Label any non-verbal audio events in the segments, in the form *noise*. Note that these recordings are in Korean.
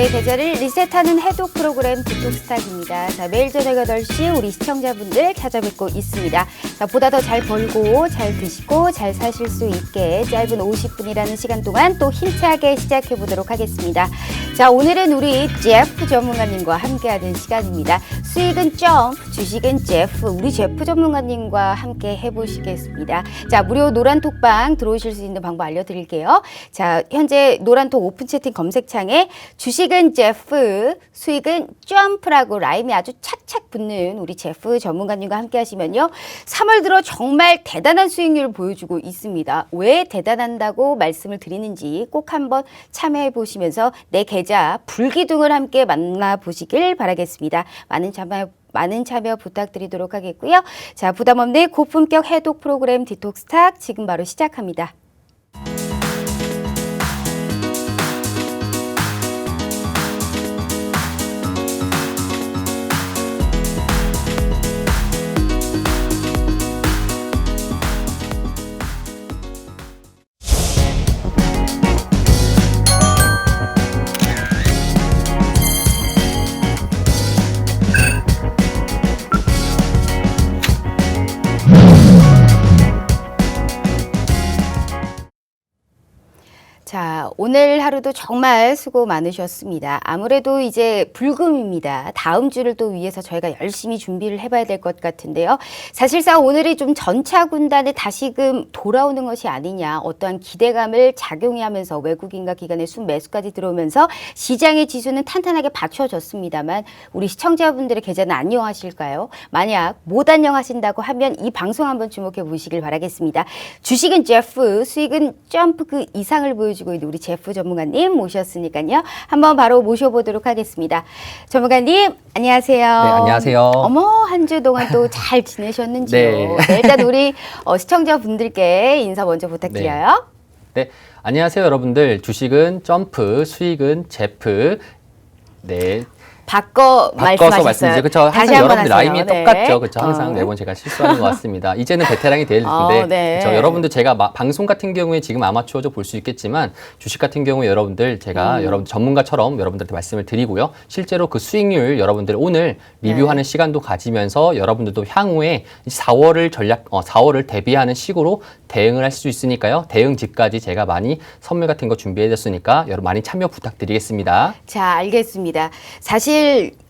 내 계좌를 리셋하는 해독 프로그램 디톡스탁입니다. 자, 매일 저녁 8시 우리 시청자분들 찾아뵙고 있습니다. 자, 보다 더 잘 벌고 잘 드시고 잘 사실 수 있게 짧은 50분이라는 시간 동안 또 힘차게 시작해 보도록 하겠습니다. 자, 오늘은 우리 제프 전문가님과 함께하는 시간입니다. 수익은 점프, 주식은 제프, 우리 제프 전문가님과 함께 해보시겠습니다. 자, 무료 노란 톡방 들어오실 수 있는 방법 알려드릴게요. 자, 현재 노란톡 오픈 채팅 검색창에 주식 은 제프, 수익은 점프라고 라임이 아주 착착 붙는 우리 제프 전문가님과 함께 하시면요. 3월 들어 정말 대단한 수익률을 보여주고 있습니다. 왜 대단한다고 말씀을 드리는지 꼭 한번 참여해 보시면서 내 계좌 불기둥을 함께 만나보시길 바라겠습니다. 많은 참여 많은 참여 부탁드리도록 하겠고요. 자, 부담 없는 고품격 해독 프로그램 디톡스탁 지금 바로 시작합니다. 자, 오늘 하루도 정말 수고 많으셨습니다. 아무래도 이제 불금입니다. 다음 주를 또 위해서 저희가 열심히 준비를 해봐야 될 것 같은데요. 사실상 오늘이 좀 전차 군단에 다시금 돌아오는 것이 아니냐, 어떠한 기대감을 작용해 하면서 외국인과 기관의 순 매수까지 들어오면서 시장의 지수는 탄탄하게 받쳐졌습니다만 우리 시청자분들의 계좌는 안녕하실까요? 만약 못 안녕하신다고 하면 이 방송 한번 주목해 보시길 바라겠습니다. 주식은 제프, 수익은 점프 그 이상을 보여주 고 있는 우리 제프 전문가님 모셨으니까요. 한번 바로 모셔보도록 하겠습니다. 전문가님, 안녕하세요. 네, 안녕하세요. 어머, 한 주 동안 또 잘 지내셨는지요? 네. 네, 일단 우리 어, 시청자분들께 인사 먼저 부탁드려요. 네, 안녕하세요, 여러분들. 주식은 점프, 수익은 제프. 네, 바꿔, 바꿔서 말씀하셨어요. 말씀드리죠. 그렇죠. 항상 다시 한번 여러분들 하세요. 라임이 네. 똑같죠. 그렇죠. 항상 어. 매번 제가 실수하는 것 같습니다. 이제는 베테랑이 될 텐데, 어, 네. 그렇죠. 여러분들 제가 마- 방송 같은 경우에 지금 아마추어죠 볼 수 있겠지만 주식 같은 경우에 여러분들 제가 음. 여러분 전문가처럼 여러분들한테 말씀을 드리고요. 실제로 그 수익률 여러분들 오늘 리뷰하는 네. 시간도 가지면서 여러분들도 향후에 4월을 전략, 어, 4월을 대비하는 식으로 대응을 할 수 있으니까요. 대응집까지 제가 많이 선물 같은 거 준비해 뒀으니까 여러분 많이 참여 부탁드리겠습니다. 자, 알겠습니다. 사실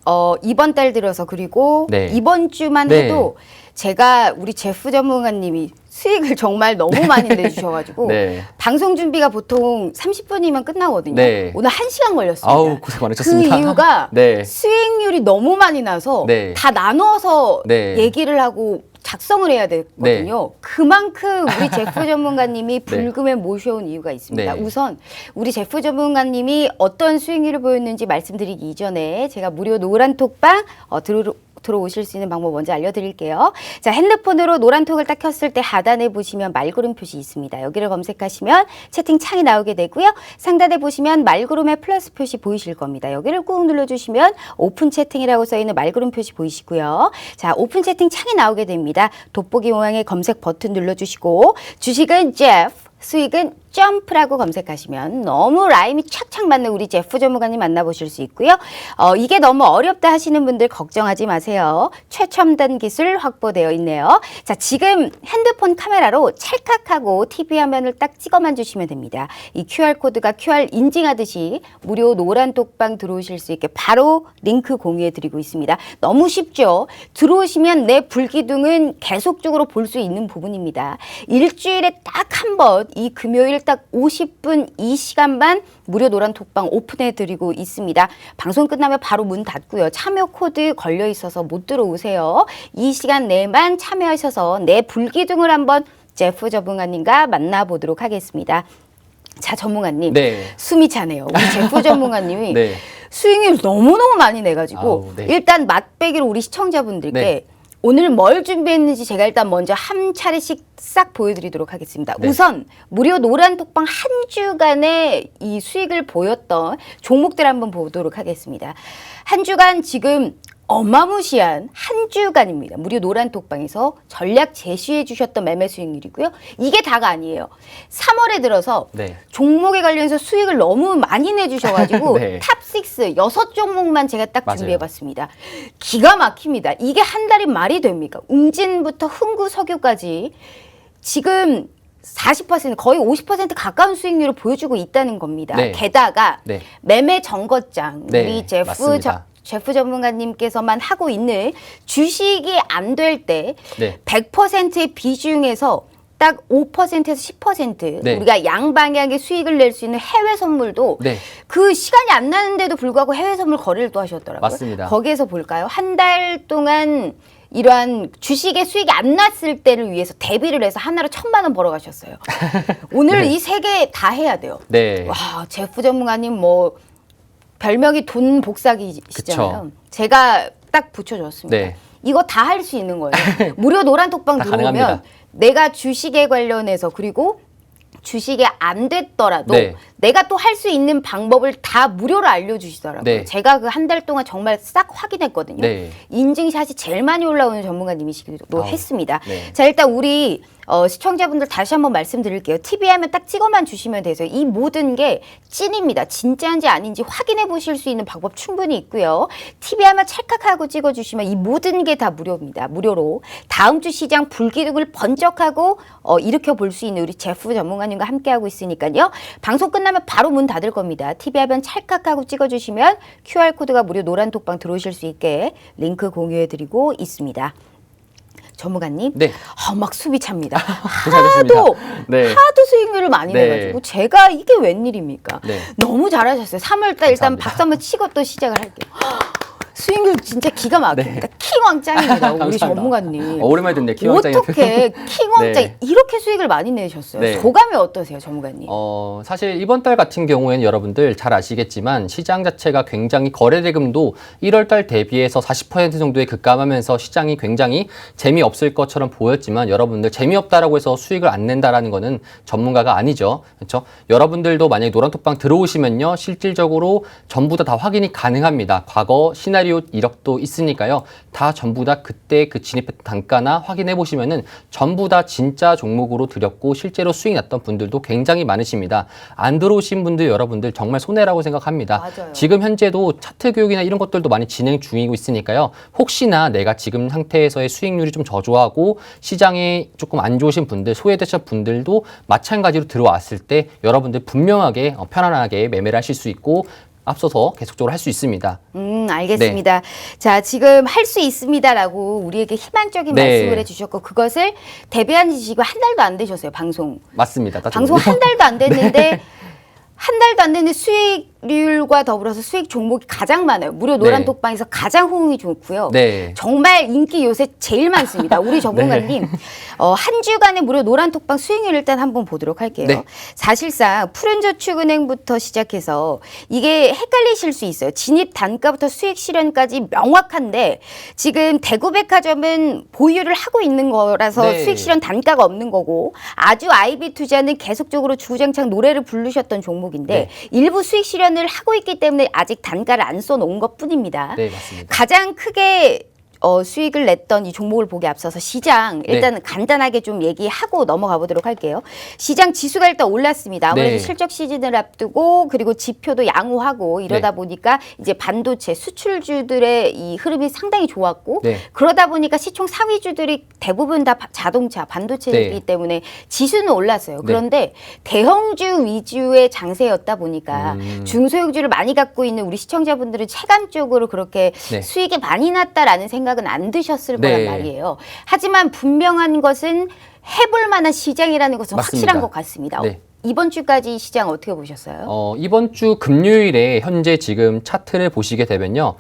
어, 이번 달 들어서 그리고 네. 이번 주만 네. 해도 제가 우리 제프 전문가님이 수익을 정말 너무 많이 *laughs* 내주셔가지고 네. 방송 준비가 보통 30분이면 끝나거든요. 네. 오늘 1시간 걸렸습니다. 아우 고생 많으셨습니다. 그 이유가 *laughs* 네. 수익률이 너무 많이 나서 네. 다 나눠서 네. 얘기를 하고 작성을 해야 되거든요. 그만큼 우리 제프 *laughs* 전문가님이 불금에 모셔온 이유가 있습니다. 네. 우선 우리 제프 전문가님이 어떤 수익률을 보였는지 말씀드리기 이전에 제가 무료 노란 톡방 어, 들어 들어오실 수 있는 방법 먼저 알려드릴게요. 자, 핸드폰으로 노란톡을 딱 켰을 때 하단에 보시면 말구름 표시 있습니다. 여기를 검색하시면 채팅창이 나오게 되고요. 상단에 보시면 말구름의 플러스 표시 보이실 겁니다. 여기를 꾹 눌러주시면 오픈 채팅이라고 써있는 말구름 표시 보이시고요. 자, 오픈 채팅 창이 나오게 됩니다. 돋보기 모양의 검색 버튼 눌러주시고 주식은 제프, 수익은 점프라고 검색하시면 너무 라임이 착착 맞는 우리 제프 전문가님 만나보실 수 있고요. 어, 이게 너무 어렵다 하시는 분들 걱정하지 마세요. 최첨단 기술 확보되어 있네요. 자, 지금 핸드폰 카메라로 찰칵하고 TV 화면을 딱 찍어만 주시면 됩니다. 이 QR코드가 QR 인증하듯이 무료 노란 독방 들어오실 수 있게 바로 링크 공유해 드리고 있습니다. 너무 쉽죠? 들어오시면 내 불기둥은 계속적으로 볼 수 있는 부분입니다. 일주일에 딱 한 번 이 금요일 딱 50분 이 시간만 무료 노란 톡방 오픈해 드리고 있습니다. 방송 끝나면 바로 문 닫고요. 참여 코드 걸려 있어서 못 들어오세요. 이 시간 내만 참여하셔서 내 불기둥을 한번 제프 전문가님과 만나보도록 하겠습니다. 자, 전문가님. 네. 숨이 차네요. 우리 제프 *laughs* 전문가님이 네. 수익률 너무너무 많이 내가지고 아우, 네. 일단 맛배기로 우리 시청자분들께 네. 오늘 뭘 준비했는지 제가 일단 먼저 한 차례씩 싹 보여드리도록 하겠습니다. 네. 우선 무료 노란 톡방 한 주간의 이 수익을 보였던 종목들 한번 보도록 하겠습니다. 한 주간 지금 어마무시한 한 주간입니다. 무료 노란 톡방에서 전략 제시해 주셨던 매매 수익률이고요. 이게 다가 아니에요. 3월에 들어서 네. 종목에 관련해서 수익을 너무 많이 내주셔가지고 *laughs* 네. 탑6 여섯 종목만 제가 딱 맞아요. 준비해봤습니다. 기가 막힙니다. 이게 한 달이 말이 됩니까? 웅진부터 흥구 석유까지 지금 40% 거의 50% 가까운 수익률을 보여주고 있다는 겁니다. 네. 게다가 네. 매매 정거장 네, 우리 제프 맞습니다. 저, 제프 전문가님께서만 하고 있는 주식이 안 될 때 네. 100%의 비중에서 딱 5%에서 10% 네. 우리가 양방향의 수익을 낼 수 있는 해외 선물도 네. 그 시간이 안 나는데도 불구하고 해외 선물 거래를 또 하셨더라고요. 맞습니다. 거기에서 볼까요? 한 달 동안 이러한 주식의 수익이 안 났을 때를 위해서 대비를 해서 하나로 천만 원 벌어가셨어요. *laughs* 오늘 네. 이세 개 다 해야 돼요. 네. 와, 제프 전문가님 뭐 별명이 돈 복사기시잖아요. 그쵸. 제가 딱 붙여줬습니다. 네. 이거 다 할 수 있는 거예요. *laughs* 무료 노란 톡방 다 들어오면 가능합니다. 내가 주식에 관련해서 그리고 주식에 안 됐더라도 네. 내가 또 할 수 있는 방법을 다 무료로 알려주시더라고요. 네. 제가 그 한 달 동안 정말 싹 확인했거든요. 네. 인증샷이 제일 많이 올라오는 전문가님이시기도 아우, 했습니다. 네. 자 일단 우리 어, 시청자분들 다시 한번 말씀드릴게요. TV 하면 딱 찍어만 주시면 돼서 이 모든 게 찐입니다. 진짜인지 아닌지 확인해 보실 수 있는 방법 충분히 있고요. TV 하면 찰칵하고 찍어주시면 이 모든 게 다 무료입니다. 무료로 다음 주 시장 불기둥을 번쩍하고 어, 일으켜 볼 수 있는 우리 제프 전문가님과 함께하고 있으니까요. 방송 끝나 면 바로 문 닫을 겁니다. TV 하면 찰칵하고 찍어주시면 QR 코드가 무료 노란 톡방 들어오실 수 있게 링크 공유해드리고 있습니다. 전문가님, 네. 아, 막 수비 찹니다. *laughs* 하도 네. 하도 수익률을 많이 네. 내가지고 제가 이게 웬일입니까? 네. 너무 잘하셨어요. 3월달 일단. 박수 한번 치고 또 시작을 할게요. 수익률 진짜 기가 막힙니다. 네. 킹왕짱입니다. *laughs* 우리 감사합니다. 전문가님. 어, 오랜만에 듣네. 기왕장님. 어떻게 킹왕짱 *laughs* 네. 이렇게 수익을 많이 내셨어요? 네. 소감이 어떠세요, 전문가님? 어, 사실 이번 달 같은 경우에는 여러분들 잘 아시겠지만 시장 자체가 굉장히 거래 대금도 1월 달 대비해서 40% 정도의 급감하면서 시장이 굉장히 재미없을 것처럼 보였지만 여러분들 재미없다라고 해서 수익을 안 낸다라는 거는 전문가가 아니죠. 그렇죠? 여러분들도 만약에 노란톡방 들어오시면요. 실질적으로 전부 다, 다 확인이 가능합니다. 과거 시나리오 이력도 있으니까요. 다 전부 다 그때 그 진입했던 단가나 확인해 보시면은 전부 다 진짜 종목으로 들였고 실제로 수익 났던 분들도 굉장히 많으십니다. 안 들어오신 분들 여러분들 정말 손해라고 생각합니다. 맞아요. 지금 현재도 차트 교육이나 이런 것들도 많이 진행 중이고 있으니까요. 혹시나 내가 지금 상태에서의 수익률이 좀 저조하고 시장에 조금 안 좋으신 분들, 소외되신 분들도 마찬가지로 들어왔을 때 여러분들 분명하게 어, 편안하게 매매를 하실 수 있고 앞서서 계속적으로 할 수 있습니다. 음, 알겠습니다. 자, 지금 할 수 있습니다라고 우리에게 희망적인 네. 말씀을 해주셨고 그것을 대비한 지 지금 한 달도 안 되셨어요, 방송. 맞습니다. 딱 방송. 한 달도 안 *laughs* 됐는데 한 달도 안 됐는데 수익률과 더불어서 수익 종목이 가장 많아요. 무료 노란 네. 톡방에서 가장 호응이 좋고요. 네. 정말 인기 요새 제일 많습니다. 우리 *laughs* 전문가님 어, 한 주간의 무료 노란 톡방 수익률 일단 한번 보도록 할게요. 네. 사실상 푸른 저축은행부터 시작해서 이게 헷갈리실 수 있어요. 진입 단가부터 수익 실현까지 명확한데 지금 대구백화점은 보유를 하고 있는 거라서 네. 수익 실현 단가가 없는 거고 아주 아이비 투자는 계속적으로 주구장창 노래를 부르셨던 종목인데 네. 일부 수익 실현을 하고 있기 때문에 아직 단가를 안 써놓은 것 뿐입니다. 네, 맞습니다. 가장 크게 어, 수익을 냈던 이 종목을 보기 앞서서 시장 네. 일단 간단하게 좀 얘기하고 넘어가 보도록 할게요. 시장 지수가 일단 올랐습니다. 아무래도 네. 실적 시즌을 앞두고 그리고 지표도 양호하고 이러다 네. 보니까 이제 반도체 수출주들의 이 흐름이 상당히 좋았고 네. 그러다 보니까 시총 상위주들이 대부분 다 바- 자동차 반도체이기 네. 때문에 지수는 올랐어요. 네. 그런데 대형주 위주의 장세였다 보니까 음. 중소형주를 많이 갖고 있는 우리 시청자분들은 체감적으로 그렇게 네. 수익이 많이 났다라는 생각 은 안 드셨을 네. 거란 말이에요. 하지만 분명한 것은 해볼 만한 시장이라는 것은 맞습니다. 확실한 것 같습니다. 네. 이번 주까지 시장 어떻게 보셨어요? 어, 이번 주 금요일에 현재 지금 차트를 보시게 되면요.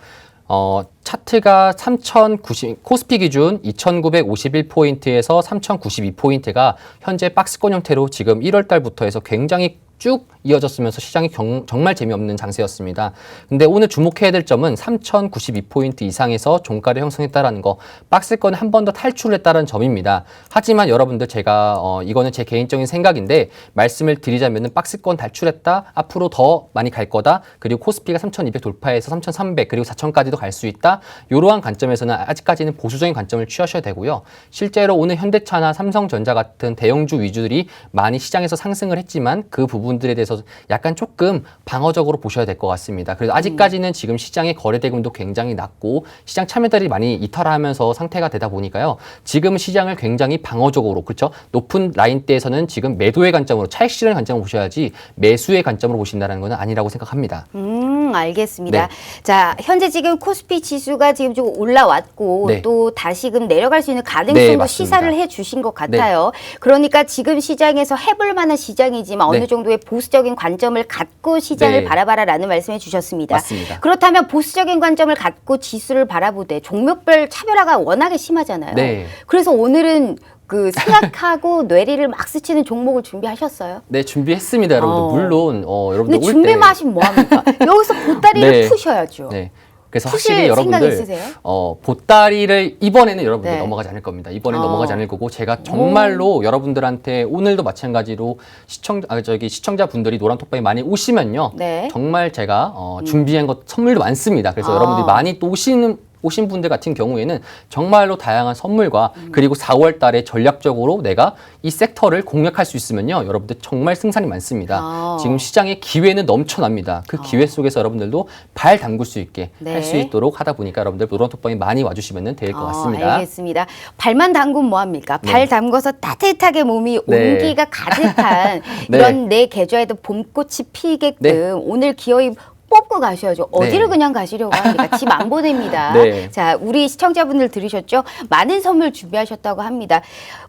어, 차트가 3090, 코스피 기준 2951포인트에서 3092포인트가 현재 박스권 형태로 지금 1월 달부터 해서 굉장히 쭉 이어졌으면서 시장이 경- 정말 재미없는 장세였습니다. 근데 오늘 주목해야 될 점은 3,092포인트 이상에서 종가를 형성했다라는 거, 박스권 한 번 더 탈출했다는 점입니다. 하지만 여러분들 제가 어, 이거는 제 개인적인 생각인데 말씀을 드리자면은 박스권 탈출했다, 앞으로 더 많이 갈 거다, 그리고 코스피가 3,200 돌파해서 3,300 그리고 4,000까지도 갈 수 있다. 이러한 관점에서는 아직까지는 보수적인 관점을 취하셔야 되고요. 실제로 오늘 현대차나 삼성전자 같은 대형주 위주들이 많이 시장에서 상승을 했지만 그 부분 들에 대해서 약간 조금 방어적으로 보셔야 될 것 같습니다. 그래서 아직까지는 지금 시장의 거래 대금도 굉장히 낮고 시장 참여들이 많이 이탈하면서 상태가 되다 보니까요. 지금 시장을 굉장히 방어적으로 그렇죠. 높은 라인대에서는 지금 매도의 관점으로 차익 실현 관점으로 보셔야지 매수의 관점으로 보신다는 것은 아니라고 생각합니다. 음, 알겠습니다. 네. 자, 현재 지금 코스피 지수가 지금 좀 올라왔고 네. 또 다시금 내려갈 수 있는 네, 가능성도 맞습니다. 시사를 해 주신 것 같아요. 그러니까 지금 시장에서 해볼 만한 시장이지만 어느 네. 정도의 보수적인 관점을 갖고 시장을 네. 바라봐라라는 말씀해 주셨습니다. 맞습니다. 그렇다면 보수적인 관점을 갖고 지수를 바라보되 종목별 차별화가 워낙에 심하잖아요. 네. 그래서 오늘은 그 생각하고 *laughs* 뇌리를 막 스치는 종목을 준비하셨어요. 네, 준비했습니다, 여러분들. 어. 물론 어, 여러분들 근데 올 준비만 때 하시면 뭐합니까? 여기서 보따리를 *laughs* 네. 푸셔야죠. 네. 그래서 확실히 여러분들? 어, 보따리를 이번에는 여러분들 네. 넘어가지 않을 겁니다. 이번엔 어. 넘어가지 않을 거고 제가 정말로 여러분들한테 오늘도 마찬가지로 시청 아, 저기 시청자분들이 노란 톡방에 많이 오시면요. 네. 정말 제가 어, 준비한 것 선물도 많습니다. 그래서 아. 여러분들이 많이 또 오시는 오신 분들 같은 경우에는 정말로 다양한 선물과 음. 그리고 4월 달에 전략적으로 내가 이 섹터를 공략할 수 있으면요. 여러분들 정말 승산이 많습니다. 아. 지금 시장에 기회는 넘쳐납니다. 그 기회 속에서 여러분들도 발 담글 수 있게 네. 할 수 있도록 하다 보니까 여러분들 노란톡방에 많이 와주시면 될것 어, 같습니다. 알겠습니다. 발만 담그면 뭐합니까? 네. 발 담궈서 따뜻하게 몸이 네. 온기가 가득한 *laughs* 네. 이런 내 계좌에도 봄꽃이 피게끔 네. 오늘 기어이 뽑고 가셔야죠. 어디를 네. 그냥 가시려고 합니까? 집 안 보냅니다. *laughs* 네. 자, 우리 시청자분들 들으셨죠? 많은 선물 준비하셨다고 합니다.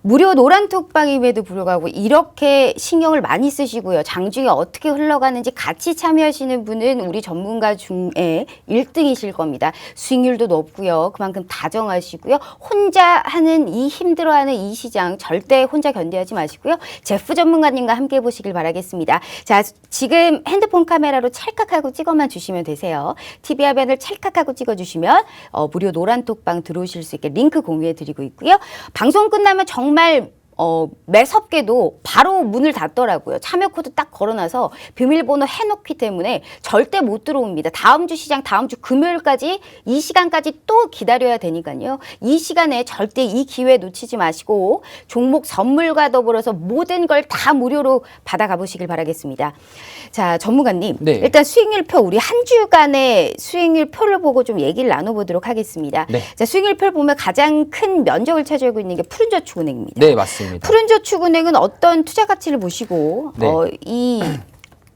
무료 노란 톡방임에도 불구하고 이렇게 신경을 많이 쓰시고요. 장중에 어떻게 흘러가는지 같이 참여하시는 분은 우리 전문가 중에 1등이실 겁니다. 수익률도 높고요. 그만큼 다정하시고요. 혼자 하는 이 힘들어하는 이 시장 절대 혼자 견디하지 마시고요. 제프 전문가님과 함께 보시길 바라겠습니다. 자, 지금 핸드폰 카메라로 찰칵하고 찍어 만 주시면 되세요. TV 화면을 찰칵하고 찍어주시면 어, 무료 노란 톡방 들어오실 수 있게 링크 공유해 드리고 있고요. 방송 끝나면 정말 어, 매섭게도 바로 문을 닫더라고요. 참여 코드 딱 걸어놔서 비밀번호 해놓기 때문에 절대 못 들어옵니다. 다음 주 시장 다음 주 금요일까지 이 시간까지 또 기다려야 되니까요. 이 시간에 절대 이 기회 놓치지 마시고 종목 선물과 더불어서 모든 걸 다 무료로 받아가 보시길 바라겠습니다. 자, 전문가님. 네. 일단 수익률표 우리 한 주간의 수익률표를 보고 좀 얘기를 나눠보도록 하겠습니다. 네. 자, 수익률표를 보면 가장 큰 면적을 차지하고 있는 게 푸른저축은행입니다. 네, 맞습니다. 푸른저축은행은 어떤 투자 가치를 보시고 네. 어, 이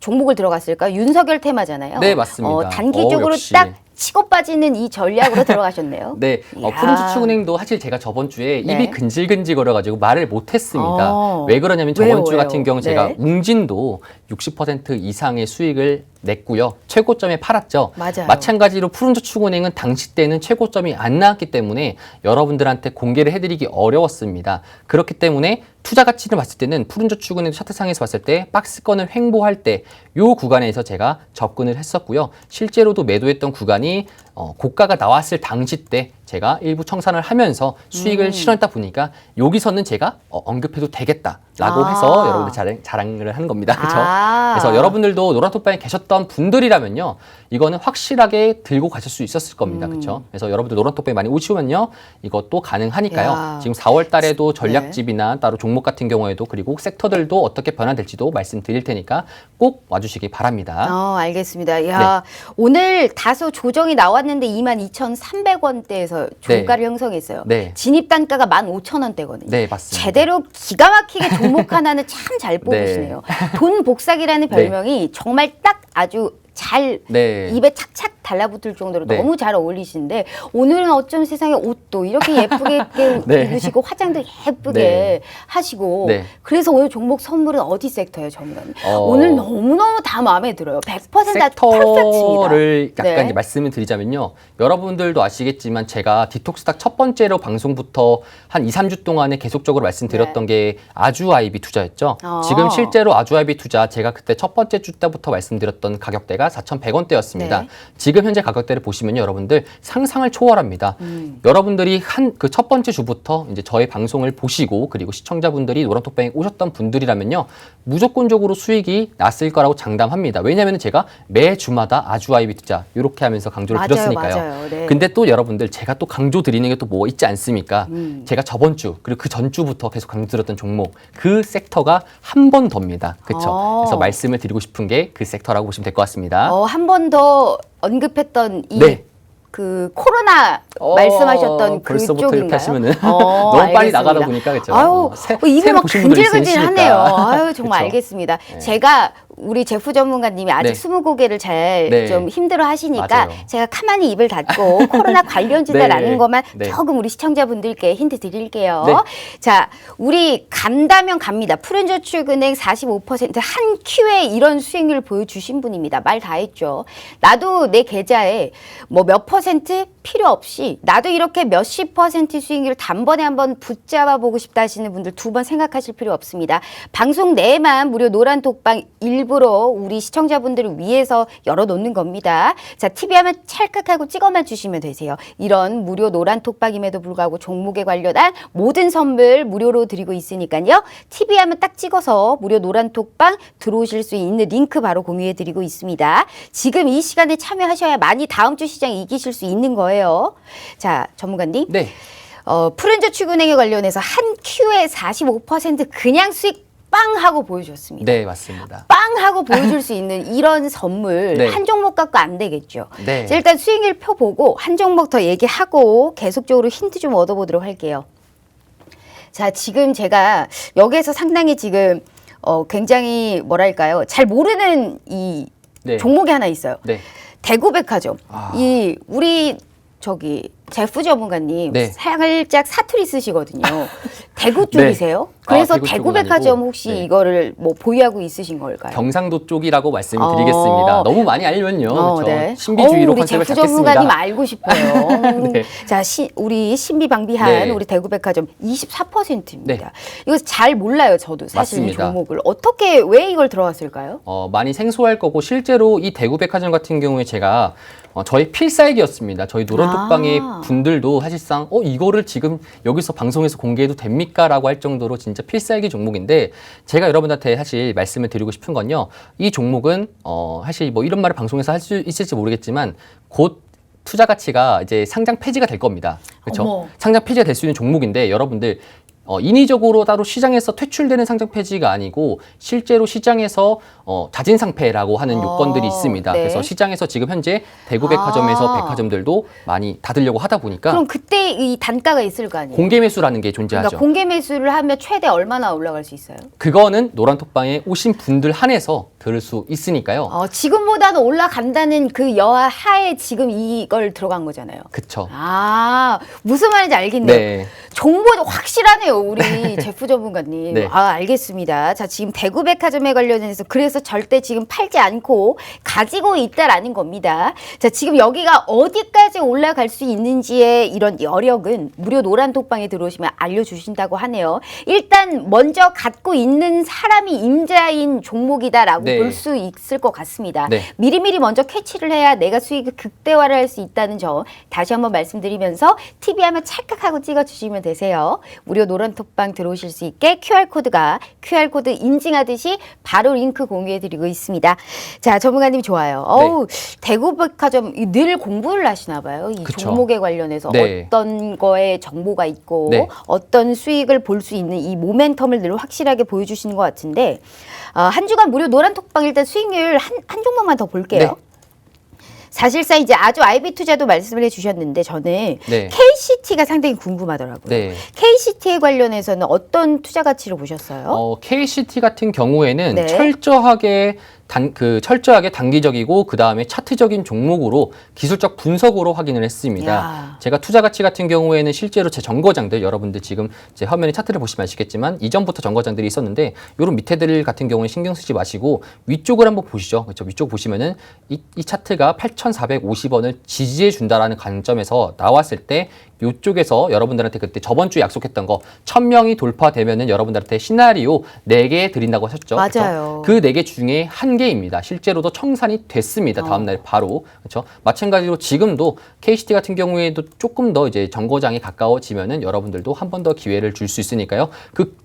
종목을 들어갔을까요? 윤석열 테마잖아요. 네, 맞습니다. 어, 단기적으로 어. 딱 치고 빠지는 이 전략으로 *laughs* 들어가셨네요. 네, 어. 푸른주축은행도 사실 제가 저번 주에 네. 입이 근질근질 거려가지고 말을 못했습니다. 어. 왜 그러냐면 저번 왜요, 주 왜요? 같은 경우 제가 네. 웅진도 60% 이상의 수익을 냈고요. 최고점에 팔았죠. 맞아요. 마찬가지로 푸른저축은행은 당시 때는 최고점이 안 나왔기 때문에 여러분들한테 공개를 해드리기 어려웠습니다. 그렇기 때문에 투자 가치를 봤을 때는 푸른 저축은행 차트상에서 봤을 때 박스권을 횡보할 때 요 구간에서 제가 접근을 했었고요. 실제로도 매도했던 구간이 어, 고가가 나왔을 당시 때 제가 일부 청산을 하면서 수익을 음. 실현했다 보니까 여기서는 제가 어, 언급해도 되겠다라고 아. 해서 여러분들 자랑, 자랑을 하는 겁니다. 그렇죠? 아. 그래서 여러분들도 노란톡방에 계셨던 분들이라면요, 이거는 확실하게 들고 가실 수 있었을 겁니다. 그렇죠? 그래서 여러분들 노란톡방에 많이 오시면요, 이것도 가능하니까요. 야. 지금 4월 달에도 전략집이나 따로 종목 같은 경우에도 그리고 섹터들도 어떻게 변화될지도 말씀드릴 테니까 꼭 와주시기 바랍니다. 어, 알겠습니다. 야, 오늘 다소 조정이 나왔는데 22,300원대에서 종가를 형성했어요. 네. 진입 단가가 15,000원대거든요. 네, 맞습니다. 제대로 기가 막히게 종목 하나는 참잘 *laughs* 네. 뽑으시네요. 돈 복사기라는 별명이 정말 딱 아주 잘 네. 입에 착착 달라붙을 정도로 네. 너무 잘 어울리시는데 오늘은 어쩜 세상에 옷도 이렇게 예쁘게 *laughs* 네. 입으시고 화장도 예쁘게 네. 하시고 네. 그래서 오늘 종목 선물은 어디 섹터예요, 전문가님? 어. 오늘 너무너무 다 마음에 들어요. 100%다 퍼펙트입니다. 섹터를 약간 네. 이제 말씀을 드리자면요. 여러분들도 아시겠지만 제가 디톡스닥 첫 번째로 방송부터 한 2, 3주 동안에 계속적으로 말씀드렸던 게 아주 아이비 투자였죠. 네. 어. 지금 실제로 아주 아이비 투자 제가 그때 첫 번째 주 때부터 말씀드렸던 가격대가 4,100원대였습니다. 네. 지금 현재 가격대를 보시면요. 여러분들 상상을 초월합니다. 음. 여러분들이 한 그 첫 번째 주부터 이제 저의 방송을 보시고 그리고 시청자분들이 노란톡방에 오셨던 분들이라면요. 무조건적으로 수익이 났을 거라고 장담합니다. 왜냐하면 제가 매 주마다 아주 아이비 투자 이렇게 하면서 강조를 맞아요, 드렸으니까요. 맞아요. 네. 근데 또 여러분들 제가 또 강조 드리는 게 또 뭐 있지 않습니까? 음. 제가 저번 주 그리고 그 전주부터 계속 강조 드렸던 종목 그 섹터가 한 번 더입니다. 그렇죠? 어. 그래서 말씀을 드리고 싶은 게 그 섹터라고 보시면 될 것 같습니다. 어, 한 번 더 언급했던 이 네. 그 코로나 어, 말씀하셨던 벌써부터 그쪽인가요? 이렇게 하시면은 어, *laughs* 너무 빨리 알겠습니다. 나가다 보니까 그렇죠. 아유, 어, 새- 어, 입이 새로 막 보신 분들 근질근질하네요. 아유, 정말 그쵸. 알겠습니다. 네. 제가 우리 제프 전문가님이 아직 네. 스무 고개를 잘 네. 좀 힘들어 하시니까 맞아요. 제가 가만히 입을 닫고 *laughs* 코로나 관련주다라는 네. 것만 네. 조금 우리 시청자분들께 힌트 드릴게요. 네. 자, 우리 간다면 갑니다. 푸른저축은행 45%한 큐에 이런 수익률 보여주신 분입니다. 말 다 했죠. 나도 내 계좌에 뭐 몇 퍼센트 필요 없이 나도 이렇게 몇십 퍼센트 수익률 단번에 한번 붙잡아 보고 싶다 하시는 분들 두 번 생각하실 필요 없습니다. 방송 내에만 무료 노란 독방 일 부러 우리 시청자분들을 위해서 열어놓는 겁니다. 자, TV 하면 찰칵하고 찍어만 주시면 되세요. 이런 무료 노란 톡방임에도 불구하고 종목에 관련한 모든 선물 무료로 드리고 있으니까요. TV 하면 딱 찍어서 무료 노란 톡방 들어오실 수 있는 링크 바로 공유해 드리고 있습니다. 지금 이 시간에 참여하셔야 많이 다음 주 시장 이기실 수 있는 거예요. 자, 전문가님. 네. 어, 푸른저축은행에 관련해서 한 큐에 45% 그냥 수익 빵 하고 보여줬습니다. 네, 맞습니다. 빵 하고 보여줄 수 있는 이런 선물 네. 한 종목 갖고 안 되겠죠. 네. 자, 일단 수익률 표 보고 한 종목 더 얘기하고 계속적으로 힌트 좀 얻어보도록 할게요. 자, 지금 제가 여기에서 상당히 지금 어, 굉장히 뭐랄까요. 잘 모르는 이 네. 종목이 하나 있어요. 네. 대구백화점. 아. 이 우리 저기 제프 전문가님 네. 살짝 사투리 쓰시거든요. *laughs* 대구 쪽이세요? 아, 그래서 대구 쪽은 대구 백화점 아니고, 혹시 네. 이거를 뭐 보유하고 있으신 걸까요? 경상도 쪽이라고 말씀을 어. 드리겠습니다. 너무 많이 알면요. 어. 네. 신비주의로 어우, 우리 컨셉을 제프 전문가님 잡겠습니다. 알고 싶어요. *laughs* 네. 자, 시, 우리 신비방비한 네. 우리 대구 백화점 24%입니다. 이거 잘 몰라요, 저도 사실 이 맞습니다. 종목을 어떻게 왜 이걸 들어갔을까요? 어, 많이 생소할 거고 실제로 이 대구 백화점 같은 경우에 제가 어, 저희 필살기였습니다. 저희 노란톡방의 아. 분들도 사실상 어 이거를 지금 여기서 방송에서 공개해도 됩니까라고 할 정도로 진짜 필살기 종목인데 제가 여러분한테 사실 말씀을 드리고 싶은 건요. 이 종목은 어 사실 뭐 이런 말을 방송에서 할 수 있을지 모르겠지만 곧 투자 가치가 이제 상장 폐지가 될 겁니다. 그렇죠? 상장 폐지가 될 수 있는 종목인데 여러분들 어, 인위적으로 따로 시장에서 퇴출되는 상장 폐지가 아니고 실제로 시장에서 어, 자진 상폐라고 하는 어, 요건들이 있습니다. 네. 그래서 시장에서 지금 현재 대구 백화점에서 아. 백화점들도 많이 닫으려고 하다 보니까 그럼 그때 이 단가가 있을 거 아니에요? 공개 매수라는 게 존재하죠. 그러니까 공개 매수를 하면 최대 얼마나 올라갈 수 있어요? 그거는 노란톡방에 오신 분들 한해서 들을 수 있으니까요. 어, 지금보다는 올라간다는 그 여하 하에 지금 이걸 들어간 거잖아요. 그쵸. 아, 무슨 말인지 알겠네요. 네. 정보 확실하네요, 우리 *laughs* 제프 전문가님. 네. 아, 알겠습니다. 자, 지금 대구백화점에 관련해서 그래서 절대 지금 팔지 않고 가지고 있다라는 겁니다. 자, 지금 여기가 어디까지 올라갈 수 있는지의 이런 여력은 무료 노란 톡방에 들어오시면 알려주신다고 하네요. 일단 먼저 갖고 있는 사람이 임자인 종목이다라고 네. 볼수 있을 것 같습니다. 네. 미리미리 먼저 캐치를 해야 내가 수익을 극대화를 할 수 있다는 점 다시 한번 말씀드리면서 TV 하면 찰칵하고 찍어주시면 되세요. 무료 노란 톡방 들어오실 수 있게 QR코드가 QR코드 인증하듯이 바로 링크 공유해드리고 있습니다. 자, 전문가님 좋아요. 어우, 대구백화점 이늘 공부를 하시나 봐요. 이 네. 그쵸. 종목에 관련해서 네. 어떤 거에 정보가 있고 네. 어떤 수익을 볼 수 있는 이 모멘텀을 늘 확실하게 보여주시는 것 같은데 어, 한 주간 무료 노란톡방 일단 수익률 한, 한 종목만 더 볼게요. 네. 사실상 이제 아주 아이비 투자도 말씀을 해주셨는데 저는 네. KCT가 상당히 궁금하더라고요. 네. KCT에 관련해서는 어떤 투자 가치를 보셨어요? 어, KCT 같은 경우에는 네. 철저하게 단, 그 철저하게 단기적이고 그 다음에 차트적인 종목으로 기술적 분석으로 확인을 했습니다. 야. 제가 투자 가치 같은 경우에는 실제로 제 정거장들 여러분들 지금 제 화면에 차트를 보시면 아시겠지만 이전부터 정거장들이 있었는데 요런 밑에들 같은 경우에 신경 쓰지 마시고 위쪽을 한번 보시죠. 그렇죠. 위쪽 보시면은 이, 이 차트가 8,450원을 지지해 준다라는 관점에서 나왔을 때 요쪽에서 여러분들한테 그때 저번 주에 약속했던 거 1000명이 돌파되면은 여러분들한테 시나리오 4개 드린다고 하셨죠. 맞아요. 그네개 중에 한 개입니다. 실제로도 청산이 됐습니다. 어. 다음 날 바로. 그렇죠? 마찬가지로 지금도 KCT 같은 경우에도 조금 더 이제 정거장이 가까워지면은 여러분들도 한 번 더 기회를 줄 수 있으니까요. 그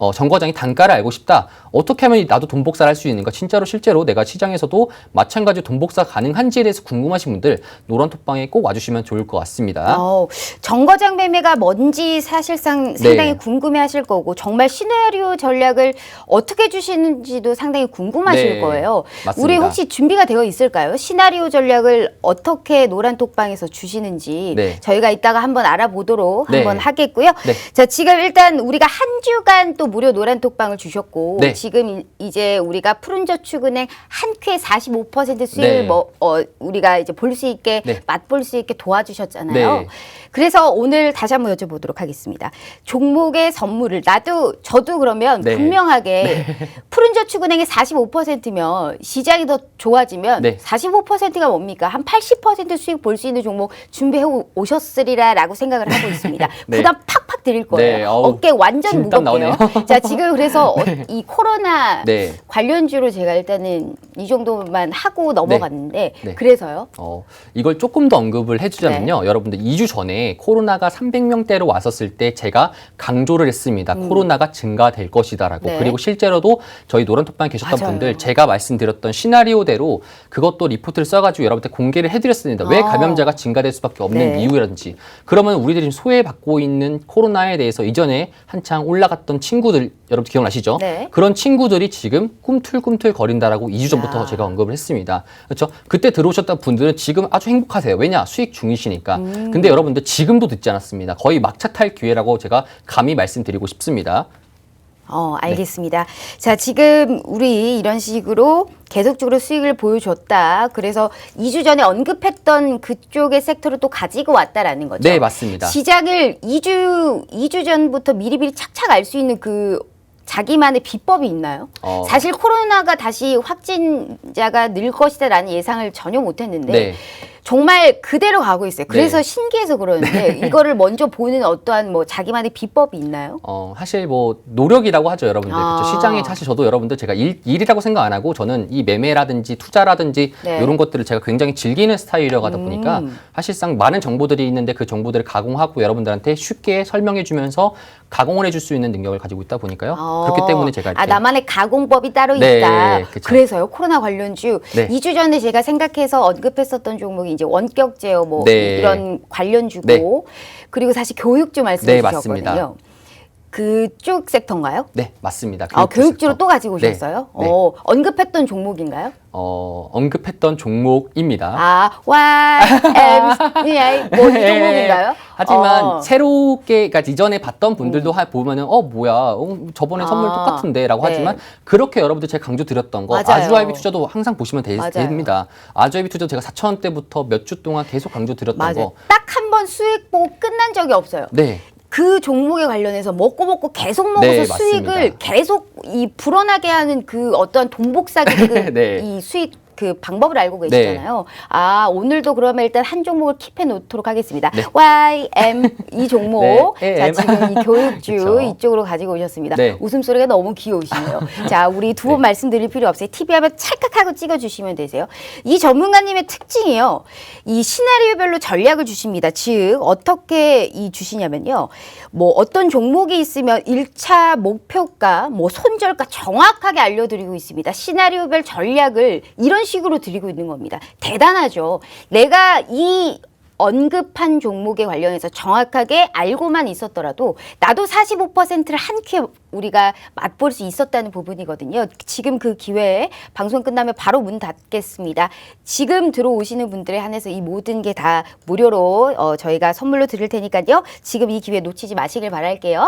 어, 정거장이 단가를 알고 싶다. 어떻게 하면 나도 돈 복사를 할 수 있는가? 진짜로 실제로 내가 시장에서도 마찬가지로 돈 복사 가능한지에 대해서 궁금하신 분들 노란 톡방에 꼭 와주시면 좋을 것 같습니다. 어, 정거장 매매가 뭔지 사실상 상당히 네. 궁금해하실 거고 정말 시나리오 전략을 어떻게 주시는지도 상당히 궁금하실 네, 거예요. 맞습니다. 우리 혹시 준비가 되어 있을까요? 시나리오 전략을 어떻게 노란 톡방에서 주시는지 네. 저희가 이따가 한번 알아보도록 네. 한번 하겠고요. 네. 자, 지금 일단 우리가 한 주간 또 무료 노란 톡방을 주셨고 네. 지금 이- 이제 우리가 푸른저축은행 한 큐에 45% 수익을 네. 뭐 어, 우리가 이제 볼 수 있게 네. 맛볼 수 있게 도와주셨잖아요. 네. 그래서 오늘 다시 한번 여쭤보도록 하겠습니다. 종목의 선물을 나도 저도 그러면 네. 분명하게 푸른저축은행이 45%면 시장이 더 좋아지면 네. 45%가 뭡니까? 한 80% 수익 볼 수 있는 종목 준비해 오- 오셨으리라라고 생각을 하고 있습니다. *laughs* 네. 부담 팍팍 드릴 거예요. 네, 어깨 완전 무겁게요. 자 *laughs* 지금 그래서 어, 이 코로나 네. 관련주로 제가 일단은 이 정도만 하고 넘어갔는데 네. 그래서요. 어, 이걸 조금 더 언급을 해주자면요. 여러분들 2주 전에 코로나가 300명대로 왔었을 때 제가 강조를 했습니다. 코로나가 증가될 것이다라고. 네. 그리고 실제로도 저희 노란톡방에 계셨던 맞아요. 분들 제가 말씀드렸던 시나리오대로 그것도 리포트를 써가지고 여러분들 공개를 해드렸습니다. 왜 아. 감염자가 증가될 수밖에 없는 네. 이유라든지. 그러면 우리들이 지금 소외받고 있는 코로나에 대해서 이전에 한창 올라갔던 친구 들 여러분 기억나시죠? 네. 그런 친구들이 지금 꿈틀꿈틀 거린다라고 2주 전부터 야. 제가 언급을 했습니다. 그렇죠? 그때 들어오셨던 분들은 지금 아주 행복하세요. 왜냐? 수익 중이시니까. 음. 근데 여러분들 지금도 늦지 않았습니다. 거의 막차 탈 기회라고 제가 감히 말씀드리고 싶습니다. 어, 알겠습니다. 자, 지금 우리 이런 식으로 계속적으로 수익을 보여줬다. 그래서 2주 전에 언급했던 그쪽의 섹터를 또 가지고 왔다라는 거죠. 네, 맞습니다. 시장을 2주, 2주 전부터 미리미리 착착 알 수 있는 그 자기만의 비법이 있나요? 어. 사실 코로나가 다시 확진자가 늘 것이다라는 예상을 전혀 못했는데 네. 정말 그대로 가고 있어요. 그래서 네. 신기해서 그러는데 이거를 먼저 보는 어떠한 뭐 자기만의 비법이 있나요? 어, 사실 뭐 노력이라고 하죠, 여러분들. 아. 그렇죠? 시장에 사실 저도 여러분들 제가 일, 일이라고 생각 안 하고 저는 이 매매라든지 투자라든지 네. 이런 것들을 제가 굉장히 즐기는 스타일이라 가다 보니까 음. 사실상 많은 정보들이 있는데 그 정보들을 가공하고 여러분들한테 쉽게 설명해 주면서 가공을 해줄 수 있는 능력을 가지고 있다 보니까요. 어. 그렇기 때문에 제가 이렇게 아 나만의 가공법이 따로 네, 있다. 그쵸. 그래서요 코로나 관련주 네. 2주 전에 제가 생각해서 언급했었던 종목이 이제 원격 제어 뭐 네. 이런 관련 주고 네. 그리고 사실 교육주 말씀해 네, 주셨거든요. 맞습니다. 그쪽 섹터인가요? 네, 맞습니다. 아, 섹터. 또 가지고 네, 오셨어요? 네. 어, 언급했던 종목인가요? 어, 언급했던 종목입니다. 아, 와, M, E, *laughs* 뭐이 종목인가요? 하지만 어. 새롭게 그러니까 이전에 봤던 분들도 하- 보면은 어 뭐야 어, 저번에 선물 아, 똑같은데라고 네. 하지만 그렇게 여러분들 제가 강조 드렸던 거 맞아요. 아주아이비 투자도 항상 보시면 되, 맞아요. 됩니다. 아주아이비 투자 제가 4천 원대부터 몇 주 동안 계속 강조 드렸던 맞아요. 거. 딱 한 번 수익 보고 끝난 적이 없어요. 네. 그 종목에 관련해서 먹고 먹고 계속 먹어서 네, 수익을 맞습니다. 계속 이 불어나게 하는 그 어떤 돈 복사기 그 네. 이 수익 그 방법을 알고 계시잖아요. 아 오늘도 그러면 일단 한 종목을 킵해 놓도록 하겠습니다. 네. Y M 이 종목 *laughs* 네, 자 AM. 지금 이 교육주 *laughs* 그쵸. 이쪽으로 가지고 오셨습니다. 네. 웃음소리가 너무 귀여우시네요. *laughs* 자 우리 두번 네. 말씀드릴 필요 없어요. TV 하면 찰칵하고 찍어주시면 되세요. 이 전문가님의 특징이요. 이 시나리오별로 전략을 주십니다. 즉 어떻게 이 주시냐면요. 뭐 어떤 종목이 있으면 일차 목표가 뭐 손절가 정확하게 알려드리고 있습니다. 시나리오별 전략을 이런 식으로 드리고 있는 겁니다. 대단하죠. 내가 이 언급한 종목에 관련해서 정확하게 알고만 있었더라도 나도 45%를 한 큐에 우리가 맛볼 수 있었다는 부분이거든요. 지금 그 기회에 방송 끝나면 바로 문 닫겠습니다. 지금 들어오시는 분들에 한해서 이 모든 게 다 무료로 어, 저희가 선물로 드릴 테니까요. 지금 이 기회 놓치지 마시길 바랄게요.